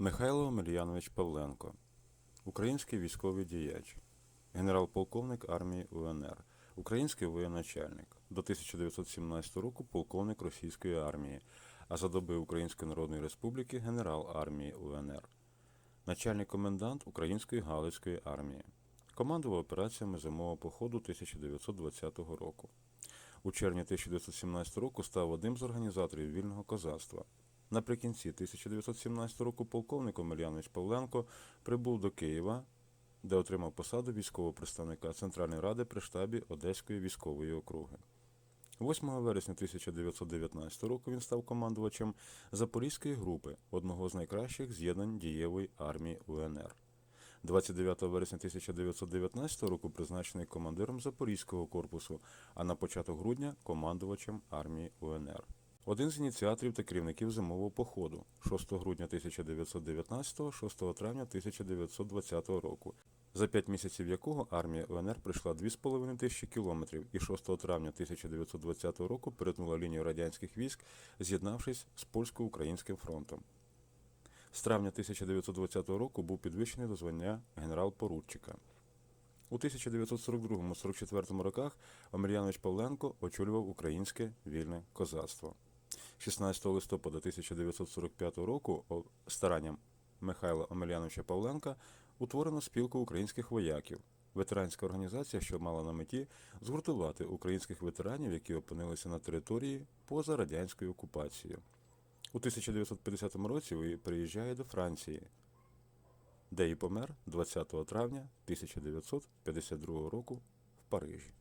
Михайло Омельянович Павленко, український військовий діяч, генерал-полковник армії УНР, український воєначальник, до 1917 року полковник російської армії, а за доби Української Народної Республіки генерал армії УНР, начальник комендант Української Галицької армії, командував операціями зимового походу 1920 року. У червні 1917 року став одним з організаторів вільного козацтва. Наприкінці 1917 року полковник Омельянович Павленко прибув до Києва, де отримав посаду військового представника Центральної ради при штабі Одеської військової округи. 8 вересня 1919 року він став командувачем Запорізької групи, одного з найкращих з'єднань дієвої армії УНР. 29 вересня 1919 року призначений командиром Запорізького корпусу, а на початок грудня командувачем армії УНР. Один з ініціаторів та керівників зимового походу 6 грудня 1919, 6 травня 1920 року, за п'ять місяців якого армія УНР пройшла 2,5 тисячі кілометрів і 6 травня 1920 року перетнула лінію радянських військ, з'єднавшись з польсько-українським фронтом. З травня 1920 року був підвищений до звання генерал-поручика. У 1942-44 роках Омельянович Павленко очолював українське вільне козацтво. 16 листопада 1945 року старанням Михайла Омельяновича Павленка утворено спілку українських вояків, ветеранська організація, що мала на меті згуртувати українських ветеранів, які опинилися на території поза радянською окупацією. У 1950 році приїжджає до Франції, де і помер 20 травня 1952 року в Парижі.